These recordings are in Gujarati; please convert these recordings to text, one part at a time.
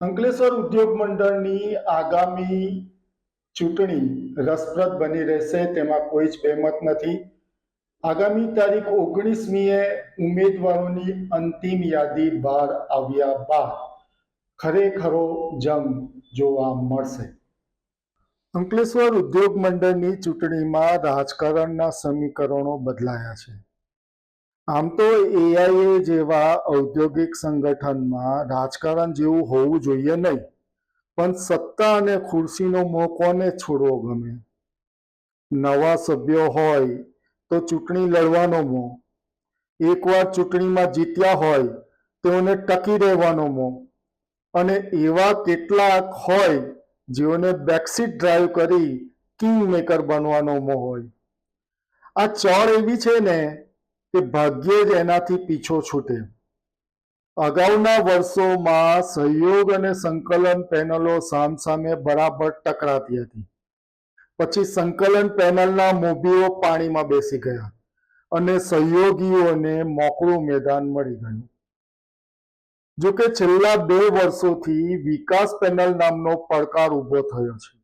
અંકલેશ્વર ઉદ્યોગ મંડળની આગામી ચૂંટણી રસપ્રદ બની રહેશે, તેમાં કોઈ જ બેમત નથી. આગામી તારીખ ઓગણીસમીએ ઉમેદવારોની અંતિમ યાદી બહાર આવ્યા બાદ ખરેખરો જંગ જોવા મળશે. અંકલેશ્વર ઉદ્યોગ મંડળની ચૂંટણીમાં રાજકારણના સમીકરણો બદલાયા છે. આમ તો એઆઈએ જેવા ઔદ્યોગિક સંગઠનમાં રાજકારણ જેવું હોવું જોઈએ નહીં, પણ સત્તા અને ખુરશીનો મોહ કોને છોડવો ગમે? નવા સભ્યો હોય તો ચૂંટણી લડવાનો મોહ એકવાર ચૂંટણીમાં જીત્યા હોય તેઓને ટકી રહેવાનો મોહ અને એવા કેટલાક હોય જેઓને બેકસીટ ડ્રાઈવ કરી કિંગ મેકર બનવાનો મોહ હોય. આ ચળ એવી છે ને કે ભાગ્યે જ એનાથી પીછો છૂટે. અગાઉના વર્ષોમાં સહયોગ અને સંકલન પેનલો સામસામે બરાબર ટકરાતી હતી. પછી સંકલન પેનલના મોભીઓ પાણીમાં બેસી ગયા અને સહયોગીઓને મોકળું મેદાન મળી ગયું. જોકે છેલ્લા બે વર્ષોથી વિકાસ પેનલ નામનો પડકાર ઊભો થયો છે.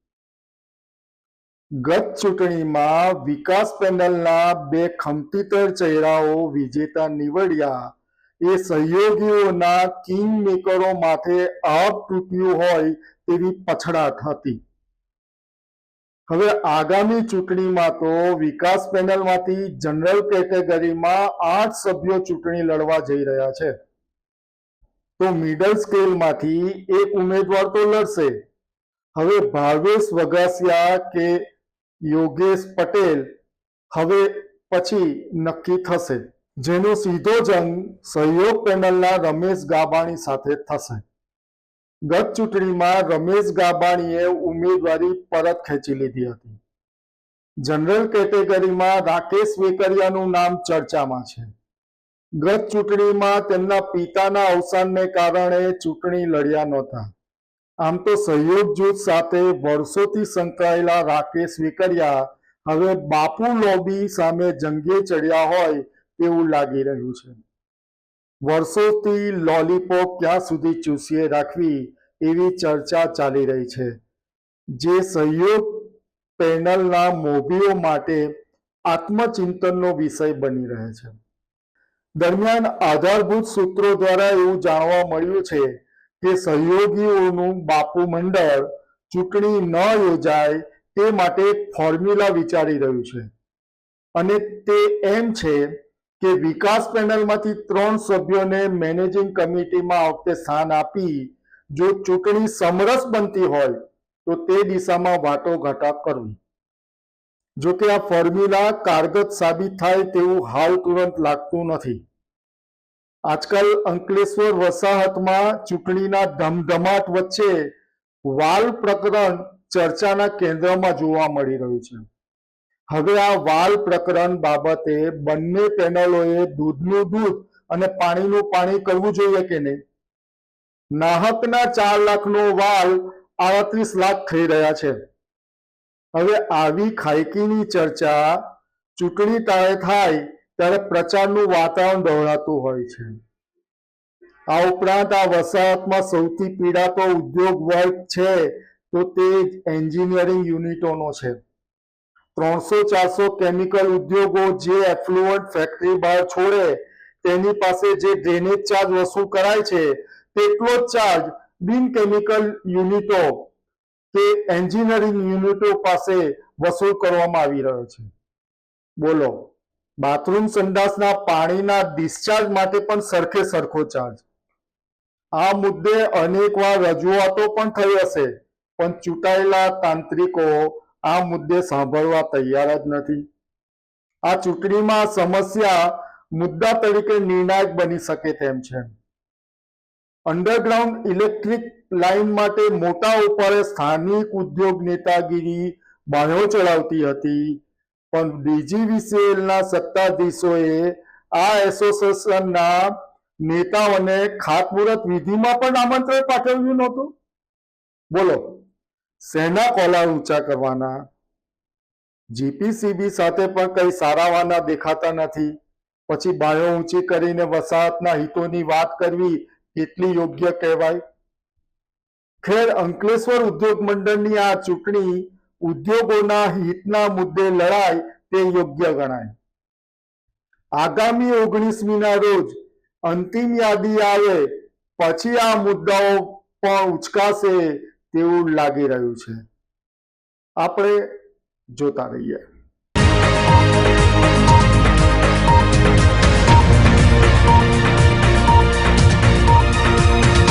ગત ચૂંટણીમાં વિકાસ પેનલના બે ખમતીતર ચહેરાઓ વિજેતા નીવડ્યા. એ સહયોગીઓના કિંગ મેકરો માથે આપ તૂટ્યું હોય તેવી પછડાટ હતી. હવે આગામી ચૂંટણીમાં તો વિકાસ પેનલમાંથી જનરલ કેટેગરીમાં આઠ સભ્યો ચૂંટણી લડવા જઈ રહ્યા છે. તો મિડલ સ્કેલમાંથી એક ઉમેદવાર તો લડશે. હવે ભાવેશ વગાસિયા કે યોગેશ પટેલ હવે પછી નક્કી થશે, જેનો સીધો જંગ સહયોગ પેનલના રમેશ ગાબાણી સાથે થશે. ગત ચૂંટણીમાં રમેશ ગાબાણીએ ઉમેદવારી પરત ખેંચી લીધી હતી. જનરલ કેટેગરીમાં રાકેશ વેકરિયાનું નામ ચર્ચામાં છે. ગત ચૂંટણીમાં તેમના પિતાના અવસાનને કારણે ચૂંટણી લડ્યા નહોતા. આમ તો સહયોગ જૂથ સાથે વર્ષોથી સંકળાયેલા રાકેશ વેકરિયા હવે બાપુ લોબી સામે જંગે ચડ્યા હોય તેવું લાગી રહ્યું છે. વર્ષોથી લોલીપોપ ક્યાં સુધી ચૂસીએ રાખવી એવી ચર્ચા ચાલી રહી છે. જે સહયોગ પેનલના મોભીઓ માટે આત્મચિંતનનો વિષય બની રહે છે. દરમિયાન આધારભૂત સૂત્રો દ્વારા એવું જાણવા મળ્યું છે કે સહયોગીઓનું બાપુ મંડળ ચૂંટણી ન યોજાય તે માટે ફોર્મ્યુલા વિચારી રહ્યું છે. અને તે એમ છે કે વિકાસ પેનલમાંથી ત્રણ સભ્યોને મેનેજિંગ કમિટીમાં આ વખતે સ્થાન આપી જો ચૂંટણી સમરસ બનતી હોય તો તે દિશામાં વાટોઘાટા કરવી. જો કે આ ફોર્મ્યુલા કારગત સાબિત થાય તેવું હાલ તુરંત લાગતું નથી. આજકાલ અંકલેશ્વર વસાહતમાં ચૂંટણીના ધમધમાટ વચ્ચે વાલ પ્રકરણ ચર્ચાના કેન્દ્રમાં જોવા મળી રહ્યું છે. હવે આ વાલ પ્રકરણ બાબતે બંને પેનલોએ દૂધનું દૂધ અને પાણીનું પાણી કરવું જોઈએ કે નહીં? નાહકના ચાર લાખનો વાલ આડત્રીસ લાખ થઈ રહ્યા છે. હવે આવી ખાયકીની ચર્ચા ચૂંટણી તાળે થાય ત્યારે પ્રચારનું વાતાવરણ દોહરાતું હોય છે. આ ઉપરાંત આ વસાહતમાં સૌથી પીડાતો ઉદ્યોગ વર્ગ છે તો તે એન્જિનિયરિંગ યુનિટોનો છે. ત્રણસો ચારસો કેમિકલ ઉદ્યોગો જે એફ્લુઅન્ટ ફેક્ટરી બહાર છોડે તેની પાસે જે ડ્રેનેજ ચાર્જ વસૂલ કરાય છે તેટલો જ ચાર્જ બિન કેમિકલ યુનિટો કે એન્જિનિયરિંગ યુનિટો પાસે વસૂલ કરવામાં આવી રહ્યો છે. બોલો. બાથરૂમ સંડાસના પાણીના ડિસ્ચાર્જ માટે પણ સરખે સરખો ચાર્જ આ મુદ્દે અનેકવાર રજૂઆતો પણ થઈ હશે, પણ ચૂંટાયેલા તાંત્રિકો આ મુદ્દે સાંભળવા તૈયાર જ નથી. આ ચૂંટણીમાં સમસ્યા મુદ્દા તરીકે નિર્ણાયક બની શકે તેમ છે. અંડરગ્રાઉન્ડ ઇલેક્ટ્રિક લાઇન માટે મોટા ઉપરે સ્થાનિક ઉદ્યોગ નેતાગીરી બાયો ચડાવતી હતી. પણ ડીજીવીસીએલના સત્તાધીશોએ આ એસોસિએશનના નેતાઓને ખાતમુહૂર્ત વિધિમાં પણ આમંત્રણ પાઠવ્યું નહોતું? બોલો. સેના કોલા ઊંચા કરવાના? જીપીસીબી સાથે પણ કઈ સારાવાના દેખાતા નથી. પછી બાયો ઊંચી કરીને વસાહતના હિતોની વાત કરવી કેટલી યોગ્ય કહેવાય? ખેર અંકલેશ્વર ઉદ્યોગ મંડળની આ ચૂંટણી ઉદ્યોગોના હિતના મુદ્દે લડાય તે યોગ્ય ગણાય. આગામી ઓગણીસમીના રોજ અંતિમ યાદી આવે પછી આ મુદ્દાઓ પણ ઉચકાશે તેવું લાગી રહ્યું છે. આપણે જોતા રહીએ.